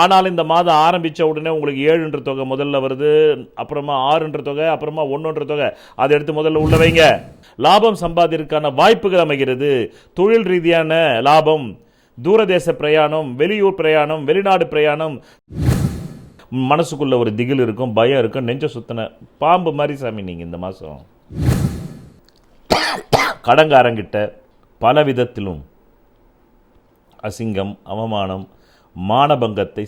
ஆனால் இந்த மாதம் ஆரம்பித்த உடனே உங்களுக்கு ஏழுன்ற தொகை முதல்ல வருது அப்புறமா ஆறுன்ற தொகை அப்புறமா ஒன்றுன்ற தொகை. அதை எடுத்து முதல்ல உள்ள வைங்க. லாபம் சம்பாதிற்கான வாய்ப்புகள் அமைகிறது. தொழில் ரீதியான லாபம் தூரதேச பிரயாணம் வெளியூர் பிரயாணம் வெளிநாடு பிரயாணம். மனசுக்குள்ள ஒரு திகில் இருக்கும் பயம் இருக்கும் நெஞ்ச சுத்தின பாம்பு மாதிரி சாமி நீங்கள் இந்த மாதம் கடங்காரங்கிட்ட பல விதத்திலும் அசிங்கம் அவமானம் மானபங்கத்தை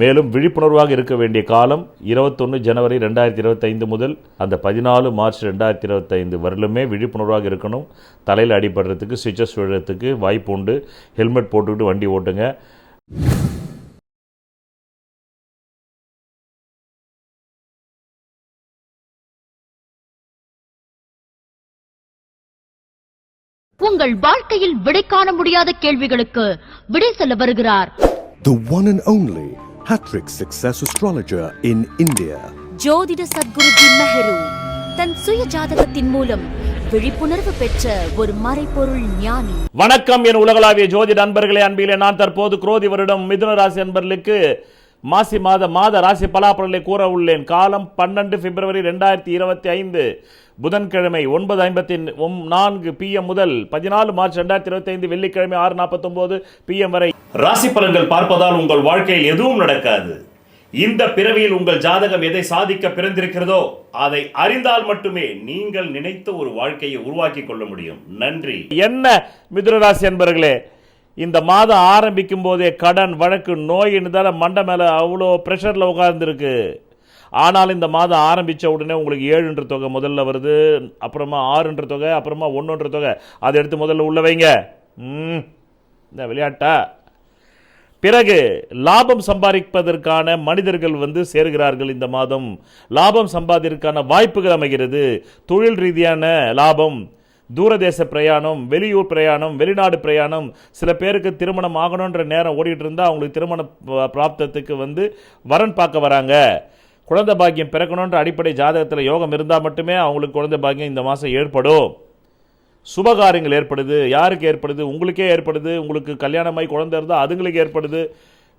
மேலும் விழிப்புணர்வாக இருக்க வேண்டிய காலம் இருபத்தொன்று ஜனவரி ரெண்டாயிரத்தி இருபத்தைந்து முதல் அந்த பதினாலு மார்ச் ரெண்டாயிரத்தி இருபத்தைந்து வரலுமே விழிப்புணர்வாக இருக்கணும். தலையில் அடிபடுறதுக்கு ஸ்விட்சஸ் விழுறதுக்கு வாய்ப்பு உண்டு. ஹெல்மெட் போட்டுக்கிட்டு வண்டி ஓட்டுங்க. உங்கள் வாழ்க்கையில் விடை காண முடியாத கேள்விகளுக்கு விடை சொல்ல வருகிறார். The one and only Hattrick Success Astrologer in India. ஜோதிட சத்குருஜி மெஹரு தன் சுய ஜாதகத்தின் மூலம் விழிப்புணர்வு பெற்ற ஒரு மறைபொருள் ஞானி. வணக்கம் என் உலகளாவிய ஜோதிட அன்பர்களே அன்பிலே நான் தற்போது குரோதி வருடம் மிதுன ராசி அன்பர்களுக்கு மாசி மாத மாத ராசி பலாபலனை கூற உள்ளேன். காலம் பன்னெண்டு பிப்ரவரி ரெண்டாயிரத்தி இருபத்தி ஐந்து. புதன்கிழமை ஒன்பது ஐம்பத்தி நான்கு பிஎம் முதல் பதினாலு மார்ச் ரெண்டாயிரத்தி இருபத்தி ஐந்து வெள்ளிக்கிழமை ஆறு நாற்பத்தொன்பது பிஎம் வரை ராசி பலன்கள் பார்ப்பதால் உங்கள் வாழ்க்கையில் எதுவும் நடக்காது. இந்த பிறவியில் உங்கள் ஜாதகம் எதை சாதிக்க பிறந்திருக்கிறதோ அதை அறிந்தால் மட்டுமே நீங்கள் நினைத்த ஒரு வாழ்க்கையை உருவாக்கி கொள்ள முடியும். நன்றி. என்ன மிதுனராசி அன்பர்களே இந்த மாதம் ஆரம்பிக்கும் போதே கடன் வழக்கு நோயின்னு தானே மண்டை மேலே அவ்வளோ ப்ரெஷரில் உட்கார்ந்துருக்கு. ஆனால் இந்த மாதம் ஆரம்பித்த உடனே உங்களுக்கு ஏழுன்ற தொகை முதல்ல வருது அப்புறமா ஆறுன்ற தொகை அப்புறமா ஒன்றுன்ற தொகை. அதை எடுத்து முதல்ல உள்ள வைங்க. ம். இந்த விளையாட்டா? பிறகு லாபம் சம்பாதிப்பதற்கான மனிதர்கள் வந்து சேர்கிறார்கள் இந்த மாதம். லாபம் சம்பாதிற்கான வாய்ப்புகள் அமைகிறது. தொழில் ரீதியான லாபம் தூரதேச பிரயாணம் வெளியூர் பிரயாணம் வெளிநாடு பிரயாணம். சில பேருக்கு திருமணம் ஆகணுன்ற நேரம் ஓடிட்டு இருந்தால் அவங்களுக்கு திருமண ப- பிராப்தத்துக்கு வந்து வரன் பார்க்க வராங்க. குழந்தை பாக்கியம் பிறக்கணுன்ற அடிப்படை ஜாதகத்தில் யோகம் இருந்தால் மட்டுமே அவங்களுக்கு குழந்தை பாக்கியம் இந்த மாதம் ஏற்படும். சுபகாரியங்கள் ஏற்படுது யாருக்கு ஏற்படுது? உங்களுக்கே ஏற்படுது. உங்களுக்கு கல்யாணமாகி குழந்தை இருந்தால் அதுங்களுக்கு ஏற்படுது.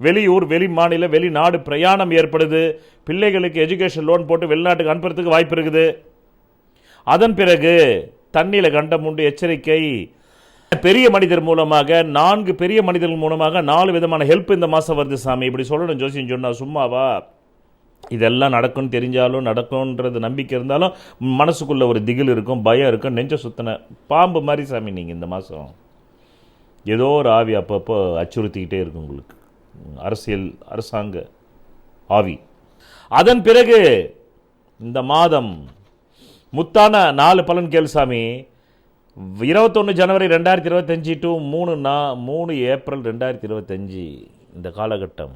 வெளியூர் வெளி மாநில வெளிநாடு பிரயாணம் ஏற்படுது. பிள்ளைகளுக்கு எஜுகேஷன் லோன் போட்டு வெளிநாட்டுக்கு அனுப்புறதுக்கு வாய்ப்பு இருக்குது. அதன் பிறகு தண்ணியில் கண்டம் உண்டு எச்சரிக்கை. பெரிய மனிதர் மூலமாக நான்கு பெரிய மனிதர்கள் மூலமாக நாலு விதமான ஹெல்ப் இந்த மாதம் வருது சாமி. இப்படி சொல்லணும் ஜோசியம் சொன்னால் சும்மாவா? இதெல்லாம் நடக்கும்னு தெரிஞ்சாலும் நடக்கும்ன்றது நம்பிக்கை இருந்தாலும் மனசுக்குள்ளே ஒரு திகில் இருக்கும் பயம் இருக்கும் நெஞ்ச சுத்தின பாம்பு மாதிரி சாமி நீங்கள் இந்த மாதம் ஏதோ ஒரு ஆவி அப்பப்போ அச்சுறுத்திக்கிட்டே இருக்கும் உங்களுக்கு. அரசியல் அரசாங்க ஆவி. அதன் பிறகு இந்த மாதம் முத்தான நாலு பலன் கேள் சாமி. இருபத்தொன்று ஜனவரி ரெண்டாயிரத்தி இருபத்தஞ்சி டு மூணு நா மூணு ஏப்ரல் ரெண்டாயிரத்தி இருபத்தஞ்சி இந்த காலகட்டம்.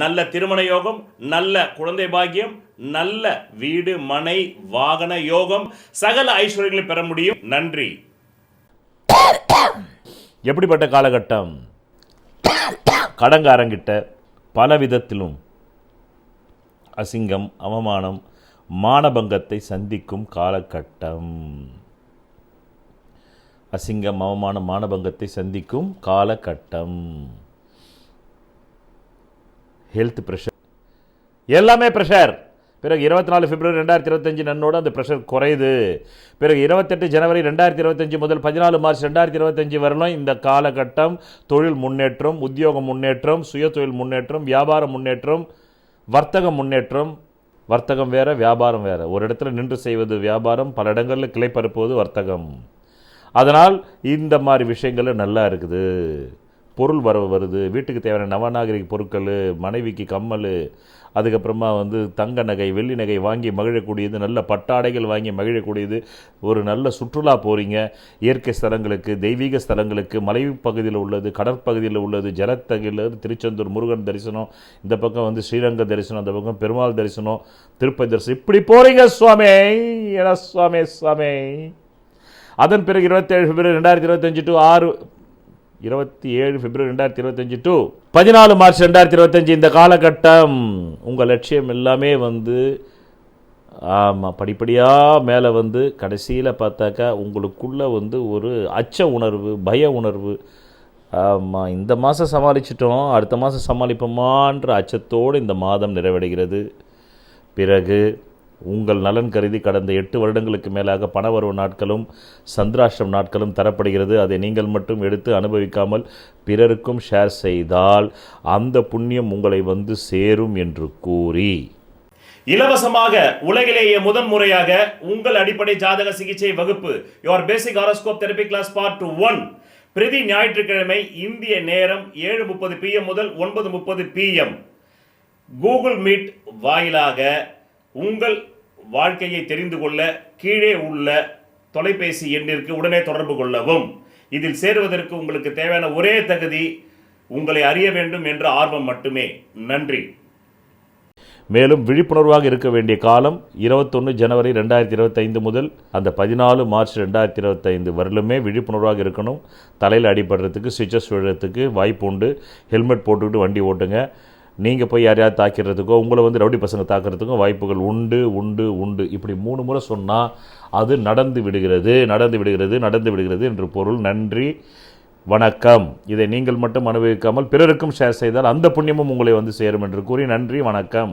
நல்ல திருமண யோகம் நல்ல குழந்தை பாக்கியம் நல்ல வீடு மனை வாகன யோகம். சகல ஐஸ்வர்யங்களை பெற முடியும். நன்றி. எப்படிப்பட்ட காலகட்டம்? கடங்காரங்கிட்ட பல விதத்திலும் அசிங்கம் அவமானம் மானபங்கத்தை சந்திக்கும் காலகட்டம். அசிங்கம் அவமானம் மானபங்கத்தை சந்திக்கும் காலகட்டம். ஹெல்த் ப்ரெஷர் எல்லாமே ப்ரெஷர் பிறகு இருபத்தி நாலு பிப்ரவரி ரெண்டாயிரத்தி இருபத்தஞ்சு நன்னோடு அந்த ப்ரெஷர் குறையுது. பிறகு இருபத்தெட்டு ஜனவரி ரெண்டாயிரத்தி இருபத்தஞ்சு முதல் பதினாலு மார்ச் ரெண்டாயிரத்தி இருபத்தஞ்சு வரலும் இந்த காலகட்டம் தொழில் முன்னேற்றம் உத்தியோக முன்னேற்றம் சுய தொழில் முன்னேற்றம் வியாபார முன்னேற்றம் வர்த்தக முன்னேற்றம். வர்த்தகம் வேறு வியாபாரம் வேறு. ஒரு இடத்துல நின்று செய்வது வியாபாரம் பல இடங்களில் கிளை பரப்புவது வர்த்தகம். அதனால் இந்த மாதிரி விஷயங்கள் நல்லா இருக்குது. பொருள் வரவு வருது வீட்டுக்கு தேவையான நவநாகரிக பொருட்கள் மனைவிக்கு கம்மல் அதுக்கப்புறமா வந்து தங்க நகை வெள்ளி நகை வாங்கி மகிழக்கூடியது நல்ல பட்டாடைகள் வாங்கி மகிழக்கூடியது ஒரு நல்ல சுற்றுலா போகிறீங்க இயற்கை ஸ்தலங்களுக்கு தெய்வீக ஸ்தலங்களுக்கு மலை பகுதியில் உள்ளது கடற்பகுதியில் உள்ளது ஜலத்தகையில் திருச்செந்தூர் முருகன் தரிசனம் இந்த பக்கம் வந்து ஸ்ரீரங்க தரிசனம் அந்த பக்கம் பெருமாள் தரிசனம் திருப்பதி தரிசனம். இப்படி போகிறீங்க சுவாமி! என சுவாமி சுவாமி! அதன் பிறகு இருபத்தேழு பிப்ரவரி ரெண்டாயிரத்தி இருபத்தஞ்சு டு ஆறு இருபத்தி ஏழு பிப்ரவரி ரெண்டாயிரத்தி இருபத்தஞ்சு டு பதினாலு மார்ச் ரெண்டாயிரத்தி இருபத்தஞ்சி இந்த காலகட்டம் உங்கள் லட்சியம் எல்லாமே வந்து ஆமாம் படிப்படியாக மேலே வந்து கடைசியில் பார்த்தாக்கா உங்களுக்குள்ளே வந்து ஒரு அச்ச உணர்வு பய உணர்வு. ஆமாம் இந்த மாதம் சமாளிச்சிட்டோம் அடுத்த மாதம் சமாளிப்போமான்ற அச்சத்தோடு இந்த மாதம் நிறைவடைகிறது. பிறகு உங்கள் நலன் கருதி கடந்த எட்டு வருடங்களுக்கு மேலாக பணவரவு நாட்களும் சந்திராஷ்டம் நாட்களும் தரப்படுகிறது. அதை நீங்கள் மட்டும் எடுத்து அனுபவிக்காமல் பிறருக்கும் ஷேர் செய்தால் அந்த புண்ணியம் உங்களை வந்து சேரும் என்று கூறி. இலவசமாக உலகிலேயே முதன் முறையாக உங்கள் அடிப்படை ஜாதக சிகிச்சை வகுப்பு your basic horoscope therapy class part one பிரதி ஞாயிற்றுக்கிழமை இந்திய நேரம் ஏழு முப்பது பிஎம் முதல் ஒன்பது முப்பது பிஎம் கூகுள் மீட் வாயிலாக உங்கள் வாழ்க்கையை தெரிந்து கொள்ள கீழே உள்ள தொலைபேசி எண்ணிற்கு உடனே தொடர்பு கொள்ளவும். இதில் சேருவதற்கு உங்களுக்கு தேவையான ஒரே தகுதி உங்களை அறிய வேண்டும் என்ற ஆர்வம் மட்டுமே. நன்றி. மேலும் விழிப்புணர்வாக இருக்க வேண்டிய காலம் இருபத்தொன்று ஜனவரி ரெண்டாயிரத்தி இருபத்தைந்து முதல் அந்த பதினாலு மார்ச் ரெண்டாயிரத்தி இருபத்தைந்து வரலுமே விழிப்புணர்வாக இருக்கணும். தலையில் அடிபடுறதுக்கு சுவிட்சஸ் விழுறதுக்கு வாய்ப்பு உண்டு. ஹெல்மெட் போட்டுக்கிட்டு வண்டி ஓட்டுங்க. நீங்கள் போய் யாரையாவது தாக்கிறதுக்கோ உங்களை வந்து ரவுடி பசங்க தாக்கிறதுக்கும் வாய்ப்புகள் உண்டு உண்டு உண்டு. இப்படி மூணு முறை சொன்னால் அது நடந்து விடுகிறது நடந்து விடுகிறது நடந்து விடுகிறது என்று பொருள். நன்றி வணக்கம். இதை நீங்கள் மட்டும் அனுபவிக்காமல் பிறருக்கும் ஷேர் செய்தால் அந்த புண்ணியமும் உங்களை வந்து சேரும் என்று கூறி நன்றி வணக்கம்.